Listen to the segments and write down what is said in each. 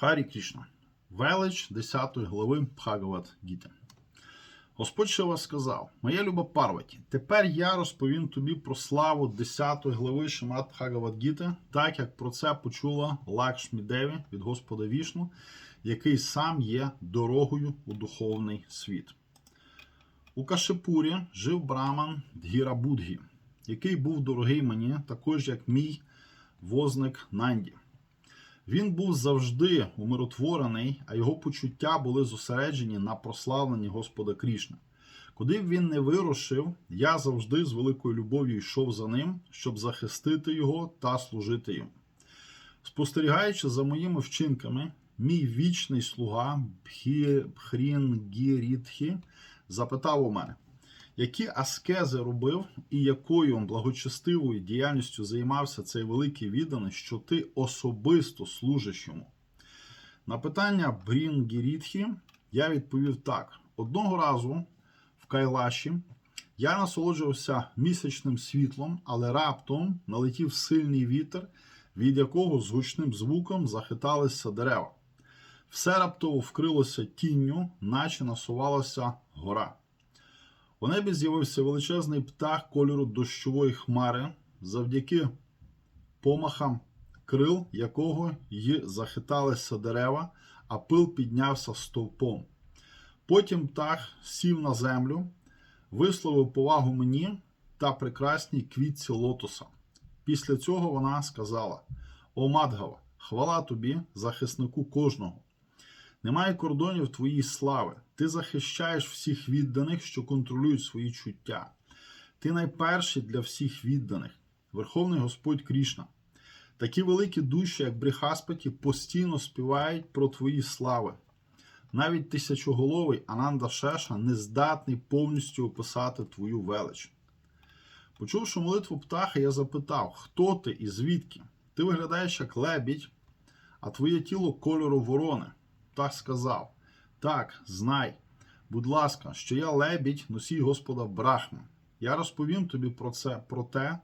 Харі Крішна. Велич 10 глави Бхагават Гіти. Господь Шива сказав: Моя люба Парваті, тепер я розповім тобі про славу 10 глави Шимат Бхагават Гіти, так як про це почула Лакшмі Деві від Господа Вішну, який сам є дорогою у духовний світ. У Кашипурі жив браман Дгірабудгі, який був дорогий мені, також як мій возник Нанді. Він був завжди умиротворений, а його почуття були зосереджені на прославленні Господа Крішна. Куди б він не вирушив, я завжди з великою любов'ю йшов за ним, щоб захистити його та служити йому. Спостерігаючи за моїми вчинками, мій вічний слуга Бхрінгірітхі запитав у мене, які аскези робив і якою благочестивою діяльністю займався цей великий відданий, що ти особисто служиш йому? На питання Брінгірітхі я відповів так: одного разу в Кайлаші я насолоджувався місячним світлом, але раптом налетів сильний вітер, від якого з гучним звуком захиталися дерева. Все раптово вкрилося тінню, наче насувалася гора. У небі з'явився величезний птах кольору дощової хмари, завдяки помахам крил якого й захиталися дерева, а пил піднявся стовпом. Потім птах сів на землю, висловив повагу мені та прекрасній квітці лотоса. Після цього вона сказала: О Мадгава, хвала тобі, захиснику кожного. Немає кордонів твоїй слави. Ти захищаєш всіх відданих, що контролюють свої чуття. Ти найперший для всіх відданих, Верховний Господь Крішна. Такі великі душі, як Бріхаспаті, постійно співають про твої слави. Навіть тисячоголовий Ананда Шеша не здатний повністю описати твою велич. Почувши молитву птаха, я запитав, хто ти і звідки? Ти виглядаєш як лебідь, а твоє тіло кольору ворони. Птах сказав: Так, знай, будь ласка, що я лебідь, носій Господа Брахми. Я розповім тобі про це, про те,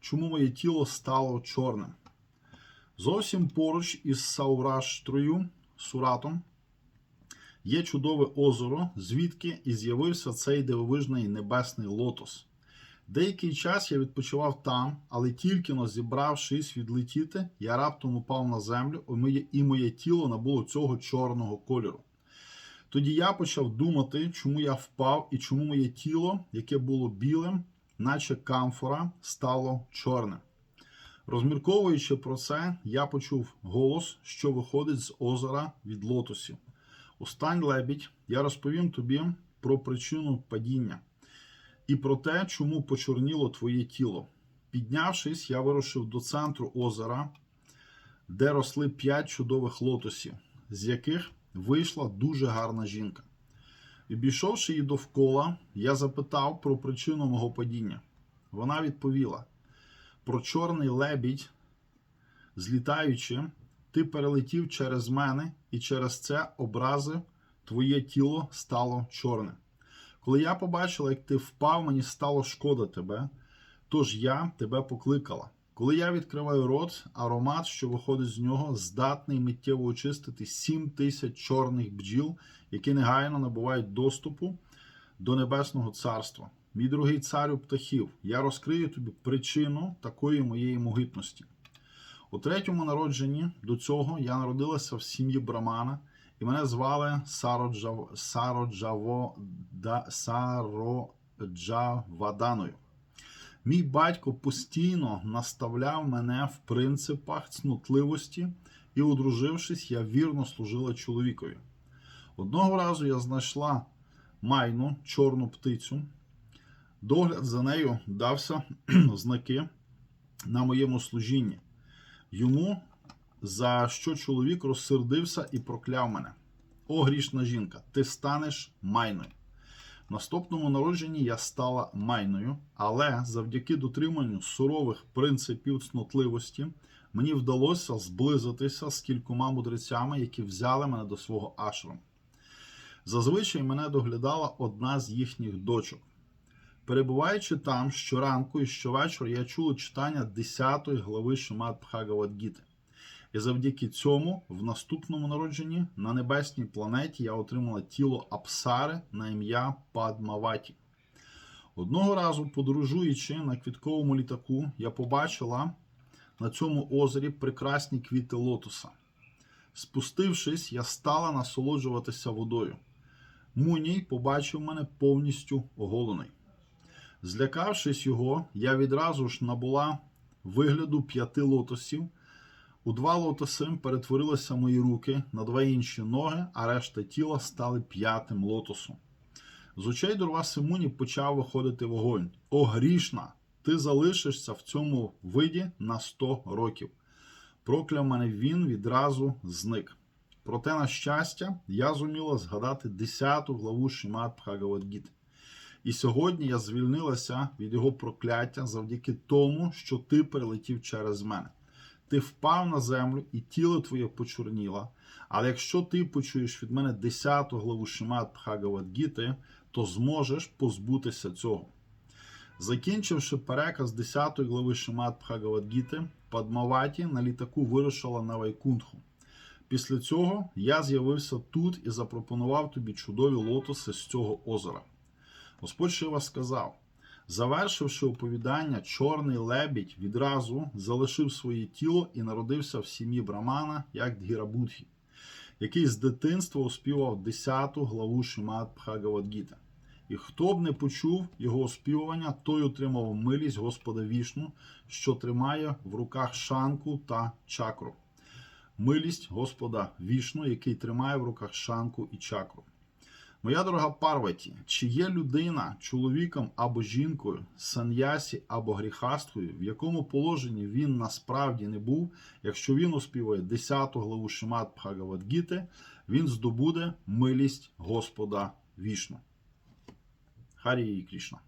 чому моє тіло стало чорним. Зовсім поруч із Саураштрою, Суратом, є чудове озеро, звідки і з'явився цей дивовижний небесний лотос. Деякий час я відпочивав там, але тільки но зібравшись відлетіти, я раптом упав на землю, і моє, тіло набуло цього чорного кольору. Тоді я почав думати, чому я впав і чому моє тіло, яке було білим, наче камфора, стало чорним. Розмірковуючи про це, я почув голос, що виходить з озера від лотосів. Устань, лебідь, я розповім тобі про причину падіння і про те, чому почорніло твоє тіло. Піднявшись, я вирушив до центру озера, де росли п'ять чудових лотосів, з яких вийшла дуже гарна жінка. Обійшовши її довкола, я запитав про причину мого падіння. Вона відповіла: про чорний лебідь, злітаючи, ти перелетів через мене, і через це образи твоє тіло стало чорним. Коли я побачила, як ти впав, мені стало шкода тебе, тож я тебе покликала. Коли я відкриваю рот, аромат, що виходить з нього, здатний миттєво очистити сім тисяч чорних бджіл, які негайно набувають доступу до небесного царства. Мій дорогий царю птахів, я розкрию тобі причину такої моєї могутності. У третьому народженні до цього я народилася в сім'ї Брамана, і мене звали Сароджав... Сароджаво... да... Сароджаваданою. Мій батько постійно наставляв мене в принципах цнотливості, і, одружившись, я вірно служила чоловікові. Одного разу я знайшла майну чорну птицю. Догляд за нею дався знаки на моєму служінні. Йому за що чоловік розсердився і прокляв мене. О, грішна жінка, ти станеш майною. Наступному народженні я стала майною, але завдяки дотриманню сурових принципів цнотливості мені вдалося зблизитися з кількома мудрецями, які взяли мене до свого ашрому. Зазвичай мене доглядала одна з їхніх дочок. Перебуваючи там щоранку і щовечора, я чула читання 10 глави Шимат Бхагавадгіти. І завдяки цьому, в наступному народженні на небесній планеті я отримала тіло Апсари на ім'я Падмаваті. Одного разу, подорожуючи на квітковому літаку, я побачила на цьому озері прекрасні квіти лотоса. Спустившись, я стала насолоджуватися водою. Муній побачив мене повністю оголений. Злякавшись його, я відразу ж набула вигляду п'яти лотосів. У два лотоси перетворилися мої руки на два інші ноги, а решта тіла стали п'ятим лотосом. З очей Дурва Симуні почав виходити вогонь. О, грішна! Ти залишишся в цьому виді на 100 років. Прокляв мене він відразу зник. Проте, на щастя, я зуміла згадати 10 главу Шимат Бхагавадгіти. І сьогодні я звільнилася від його прокляття завдяки тому, що ти перелетів через мене. Ти впав на землю, і тіло твоє почорніло. Але якщо ти почуєш від мене 10 главу Шимат Бхагавадгіти, то зможеш позбутися цього. Закінчивши переказ 10 глави Шимат Бхагавадгіти, Падмаваті на літаку вирушила на Вайкунтху. Після цього я з'явився тут і запропонував тобі чудові лотоси з цього озера. Господь Шива сказав: завершивши оповідання, чорний лебідь відразу залишив своє тіло і народився в сім'ї Брамана, як Дгірабудхі, який з дитинства оспівав 10 главу Шимат Бхагавадгіти. І хто б не почув його оспівування, той отримав милість Господа Вішну, що тримає в руках шанку та чакру. Милість Господа Вішну, який тримає в руках шанку і чакру. Моя дорога Парваті, чи є людина чоловіком або жінкою, сан'ясі або гріхасткою, в якому положенні він насправді не був, якщо він оспівує 10 главу Шимат Бхагавадгіти, він здобуде милість Господа Вішну. Харі Крішна.